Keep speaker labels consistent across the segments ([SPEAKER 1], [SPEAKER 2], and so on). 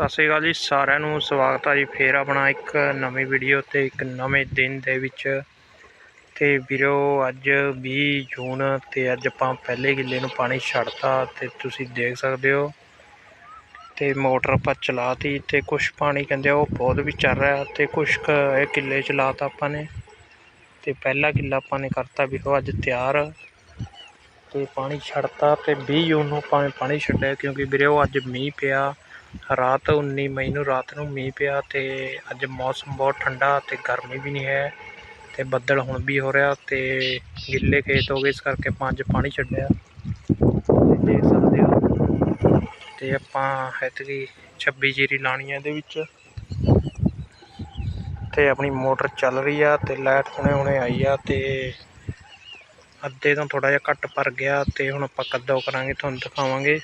[SPEAKER 1] ਸਤਿ ਸ਼੍ਰੀ ਅਕਾਲ ਜੀ, ਸਾਰਿਆਂ ਨੂੰ ਸਵਾਗਤ ਹੈ ਜੀ, ਫੇਰ ਆਪਣਾ ਇੱਕ ਨਵੀਂ ਵੀਡੀਓ ਤੇ ਇੱਕ ਨਵੇਂ ਦਿਨ ਦੇ ਵਿੱਚ। ਤੇ ਵੀਰੋ, ਅੱਜ 20 ਜੂਨ ਤੇ ਅੱਜ ਆਪਾਂ ਪਹਿਲੇ ਕਿੱਲੇ ਨੂੰ ਪਾਣੀ ਛੱਡਤਾ ਤੇ ਤੁਸੀਂ ਦੇਖ ਸਕਦੇ ਹੋ। ਤੇ ਮੋਟਰ ਆਪਾਂ ਚਲਾਤੀ ਤੇ ਕੁਝ ਪਾਣੀ ਕਹਿੰਦੇ ਉਹ ਬਹੁਤ ਵੀ ਚੱਲ ਰਿਹਾ ਤੇ ਕੁਝ ਇਹ ਕਿੱਲੇ ਚਲਾਤਾ ਆਪਾਂ ਨੇ। ਤੇ ਪਹਿਲਾ ਕਿੱਲਾ ਆਪਾਂ ਨੇ ਕਰਤਾ ਵੀਰੋ, ਅੱਜ ਤਿਆਰ। ਤੇ ਪਾਣੀ ਛੱਡਤਾ ਤੇ 20 ਜੂਨ ਨੂੰ ਆਪਾਂ ਪਾਣੀ ਛੱਡਿਆ ਕਿਉਂਕਿ ਵੀਰੋ, ਅੱਜ ਮੀਂਹ ਪਿਆ। ਰਾਤ 19 ਮਈ ਨੂੰ ਰਾਤ ਨੂੰ ਮੀਂਹ ਪਿਆ ਅਤੇ ਅੱਜ ਮੌਸਮ ਬਹੁਤ ਠੰਡਾ ਅਤੇ ਗਰਮੀ ਵੀ ਨਹੀਂ ਹੈ ਅਤੇ ਬੱਦਲ ਹੁਣ ਵੀ ਹੋ ਰਿਹਾ ਅਤੇ ਗਿੱਲੇ ਖੇਤ ਹੋ ਗਏ, ਇਸ ਕਰਕੇ ਆਪਾਂ ਅੱਜ ਪਾਣੀ ਛੱਡਿਆ। ਤੇ ਦੇਖ ਸਕਦੇ ਹੋ। ਤੇ ਆਪਾਂ ਐਤਕੀ 26 ਜੀਰੀ ਲਾਣੀ ਹੈ ਇਹਦੇ ਵਿੱਚ। ਤੇ ਆਪਣੀ ਮੋਟਰ ਚੱਲ ਰਹੀ ਆ ਤੇ ਲਾਈਟ ਹੁਣੇ ਹੁਣੇ ਆਈ ਆ ਤੇ ਅੱਧੇ ਤੋਂ ਥੋੜਾ ਜਿਹਾ ਘੱਟ ਭਰ ਗਿਆ ਤੇ ਹੁਣ ਆਪਾਂ ਕੱਦੋਂ ਕਰਾਂਗੇ, ਤੁਹਾਨੂੰ ਦਿਖਾਵਾਂਗੇ।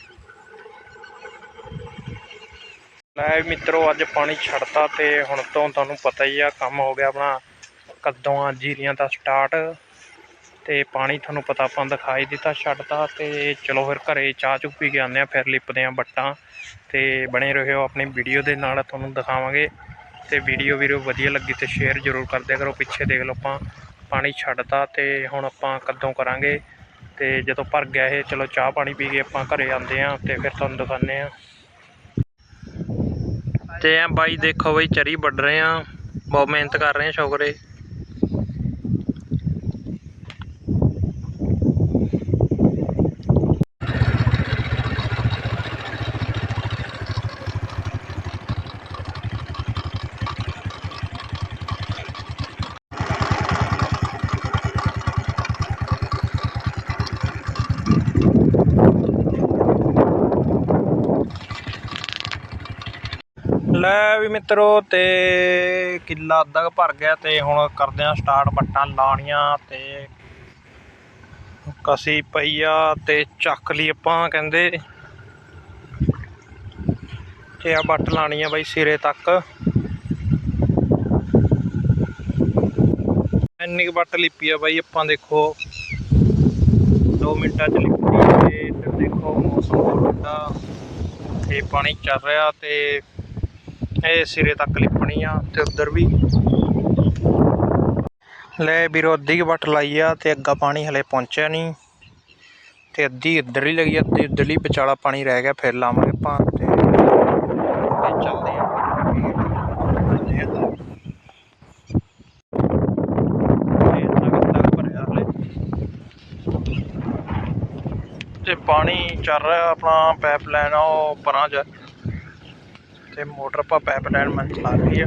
[SPEAKER 1] ਲੈ ਵੀ ਮਿੱਤਰੋ, ਅੱਜ ਪਾਣੀ ਛੱਡਤਾ ਤੇ ਹੁਣ ਤੋਂ ਤੁਹਾਨੂੰ ਪਤਾ ਹੀ ਆ, ਕੰਮ ਹੋ ਗਿਆ ਆਪਣਾ। ਕੱਦੋਆਂ, ਜੀਰੀਆਂ ਦਾ ਸਟਾਰਟ ਤੇ ਪਾਣੀ ਤੁਹਾਨੂੰ ਪਤਾ ਆਪਾਂ ਦਿਖਾਈ ਦਿੱਤਾ, ਛੱਡਤਾ ਤੇ ਚਲੋ ਫਿਰ ਘਰੇ ਚਾਹ ਚੁੱਕ ਪੀ ਕੇ ਆਉਂਦੇ ਆ ਫਿਰ ਲਿਪਦੇ ਆ ਬੱਟਾਂ ਤੇ ਬਣੇ ਰਹੋ ਆਪਣੀ ਵੀਡੀਓ ਦੇ ਨਾਲ, ਤੁਹਾਨੂੰ ਦਿਖਾਵਾਂਗੇ ਤੇ ਵੀਡੀਓ ਵੀਰੋ ਵਧੀਆ ਲੱਗੀ ਤੇ ਸ਼ੇਅਰ ਜ਼ਰੂਰ ਕਰ ਦਿਆ ਕਰੋ। ਪਿੱਛੇ ਦੇਖ ਲਓ ਆਪਾਂ, ਪਾਣੀ ਛੱਡਤਾ ਤੇ ਹੁਣ ਆਪਾਂ ਕਦੋਂ ਕਰਾਂਗੇ ਤੇ ਜਦੋਂ ਭਰ ਗਿਆ ਇਹ, ਚਲੋ ਚਾਹ ਪਾਣੀ ਪੀ ਕੇ ਆਪਾਂ ਘਰੇ ਆਉਂਦੇ ਆ ਤੇ ਫਿਰ ਤੁਹਾਨੂੰ ਦਿਖਾਉਂਦੇ ਆ ਤੇ ਆ ਬਾਈ ਦੇਖੋ ਬਈ ਚਰੀ ਵੱਢ ਰਹੇ ਆ। ਬਹੁਤ ਮਿਹਨਤ ਕਰ ਰਹੇ ਆ ਸ਼ੌਕਰੇ। ਲੈ ਵੀ ਮਿੱਤਰੋ ਤੇ ਕਿੱਲਾ ਅੱਧਾ ਕੁ ਭਰ ਗਿਆ ਤੇ ਹੁਣ ਕਰਦੇ ਆ ਸਟਾਰਟ ਬੱਟਾਂ ਲਾਣੀਆਂ ਤੇ ਕਸੀ ਪਈ ਆ ਤੇ ਚੱਕ ਲਈ ਆਪਾਂ ਕਹਿੰਦੇ। ਤੇ ਆ ਬੱਟ ਲਾਣੀ ਆ ਬਾਈ ਸਿਰੇ ਤੱਕ। ਇੰਨੀ ਕੁ ਬੱਟ ਲਿਪੀ ਆ ਬਾਈ, ਆਪਾਂ ਦੇਖੋ 2 ਮਿੰਟਾਂ ਚ ਲਿਪੀ ਤੇ ਇੱਧਰ ਦੇਖੋ ਮੌਸਮ ਬਹੁਤ ਠੰਡਾ ਤੇ ਪਾਣੀ ਚੱਲ ਰਿਹਾ ਤੇ ਇਹ ਸਿਰੇ ਤੱਕ ਲਿਪਣੀ ਆ ਤੇ ਉਧਰ ਵੀ। ਲੈ ਵੀਰੋ, ਅੱਧੀ ਵੱਟ ਲਾਈ ਆ ਤੇ ਅੱਗਾ ਪਾਣੀ ਹਲੇ ਪਹੁੰਚਿਆ ਨਹੀਂ। ਤੇ ਅੱਧੀ ਇੱਧਰ ਹੀ ਲੱਗੀ ਅੱਧੀ ਇੱਧਰਲੀ ਵਿਚਾਲਾ ਪਾਣੀ ਰਹਿ ਗਿਆ ਫਿਰ ਲਾਵਾਂਗੇ ਭਾਂ ਤੇ ਚੱਲਦੇ ਆ। ਚੱਲਦੇ ਤੇ ਪਾਣੀ ਚੱਲ ਰਿਹਾ ਆਪਣਾ ਪਾਈਪ ਆ, ਉਹ ਪਰਾਂ ਚ ਤੇ ਮੋਟਰ ਪਾ ਪਾਈਪਲਾਈਨ ਮੈਂ ਚਲਾ ਰਹੀ ਆ